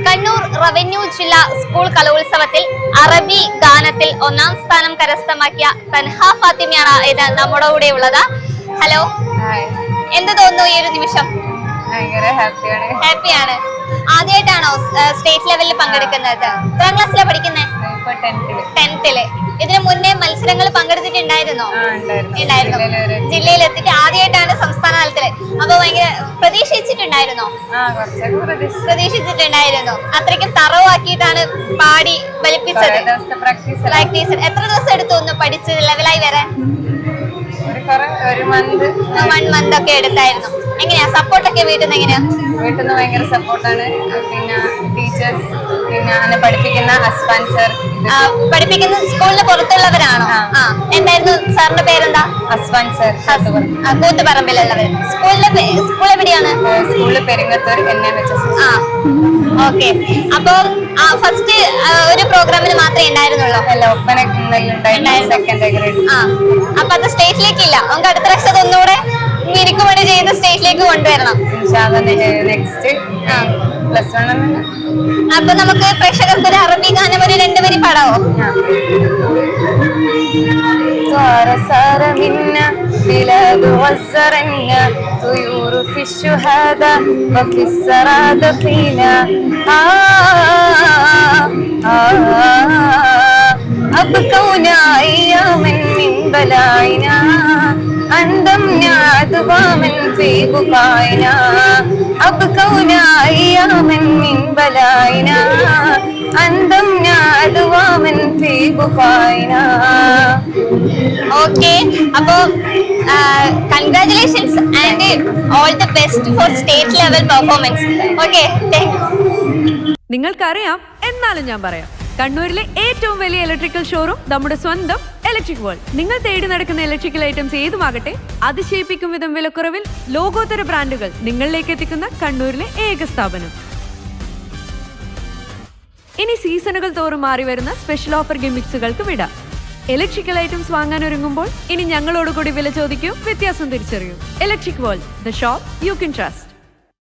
Kannur revenue ജില്ലാ school കലോത്സവത്തിൽ അറബി ഗാനത്തിൽ ഒന്നാം സ്ഥാനം കരസ്ഥമാക്കിയ തൻഹ ഫാത്തിമയാണ് ഇത് നമ്മുടെ കൂടെ ഉള്ളത്. ഹലോ? എന്ത് തോന്നുന്നു ഈ ഒരു നിമിഷം? ഹാപ്പിയാണ് ആദ്യമായിട്ടാണോ സ്റ്റേറ്റ് ലെവലിൽ പങ്കെടുക്കുന്നത്? എത്രാം ക്ലാസ്സിലാണ് പഠിക്കുന്നത് ടെൻത്തിൽ ഇതിനു മുന്നേ മത്സരങ്ങൾ പങ്കെടുത്തിട്ടുണ്ടായിരുന്നോ? ഉണ്ടായിരുന്നു. ജില്ലയിലെത്തിയിട്ട് ആദ്യമായിട്ടാണ് സംസ്ഥാന തലത്തിൽ അപ്പൊ ഭയങ്കര പ്രതീക്ഷിച്ചിട്ടുണ്ടായിരുന്നോ? പ്രതീക്ഷിച്ചിട്ടുണ്ടായിരുന്നു. അത്രയ്ക്കും തറവാക്കിയിട്ടാണ് പാടി വലിപ്പിച്ചത്. പ്രാക്ടീസ് എത്ര ദിവസം എടുത്തു ഒന്ന് പഠിച്ച് ലെവലായി വരാൻ? വൺ മന്ത് ഒക്കെ എടുത്തായിരുന്നു. എങ്ങനെയാ? സപ്പോർട്ടൊക്കെ വീട്ടിൽ നിന്ന് എങ്ങനെയാ? വീട്ടിൽ നിന്ന് ഭയങ്കര സപ്പോർട്ടാണ് പിന്നെ ടീച്ചേഴ്സ് പിന്നെ പഠിപ്പിക്കുന്ന ഹസ്ബൻഡ് സർ പഠിപ്പിക്കുന്ന സ്കൂളിന് പുറത്തുള്ളവരാണോ? ആ. സാറിന്റെ പേരെന്താ? Aswan sir. കൂത്തുപറമ്പിലുള്ളവർ സ്കൂളിലെ സ്കൂൾ എവിടെയാണ് സ്കൂളിൽ Peringathur N M H S ആ. ഓക്കെ. അപ്പൊ ഫസ്റ്റ് ഒരു പ്രോഗ്രാമിന് മാത്രമേ ഉണ്ടായിരുന്നുള്ളൂ? അല്ല ഒപ്പന സെക്കൻഡ് ഗ്രേഡ് ആ. അപ്പൊ അത് സ്റ്റേറ്റിലേക്ക് ഇല്ല നമുക്ക് അടുത്ത പ്രാവശ്യം ഒന്നുകൂടെ മിനുക്കുപടി ചെയ്ത് സ്റ്റേറ്റിലേക്ക് കൊണ്ടുവരണം. നെക്സ്റ്റ് പ്ലസ് വൺ അപ്പൊ നമുക്ക് പ്രേക്ഷകർക്ക് ഒരു അറബി ഗാനം ഒരു രണ്ടുപേരി പാടാവോ? صار صار منا بلاد وزرنا طيور في الشهادة وفي السراد فينا. آه آه أبكونا أياما من بلائنا أندمنا عذباما في بقائنا أبكونا أياما من بلائنا أندمنا عذباما في بقائنا ഓക്കെ. അപ്പോ congratulations and all the best for state level performance okay നിങ്ങൾക്കറിയാം എന്നാലും ഞാൻ പറയാം. കണ്ണൂരിലെ ഏറ്റവും വലിയ ഇലക്ട്രിക്കൽ ഷോറൂം നമ്മുടെ സ്വന്തം ഇലക്ട്രിക് വേൾഡ് നിങ്ങൾ തേടി നടക്കുന്ന ഇലക്ട്രിക്കൽ ഐറ്റംസ് ഏതുമാകട്ടെ അതിശയിപ്പിക്കും വിധം വിലക്കുറവിൽ ലോകോത്തര ബ്രാൻഡുകൾ നിങ്ങളിലേക്ക് എത്തിക്കുന്ന കണ്ണൂരിലെ ഏക സ്ഥാപനം. ഇനി സീസണുകൾ തോറും മാറി വരുന്ന സ്പെഷ്യൽ ഓഫർ ഗിമിക്സുകൾക്ക് വിട. ഇലക്ട്രിക്കൽ ഐറ്റംസ് വാങ്ങാൻ ഒരുങ്ങുമ്പോൾ ഇനി ഞങ്ങളോട് കൂടി വില ചോദിക്കൂ വ്യത്യാസം തിരിച്ചറിയൂ. Electric world the shop you can trust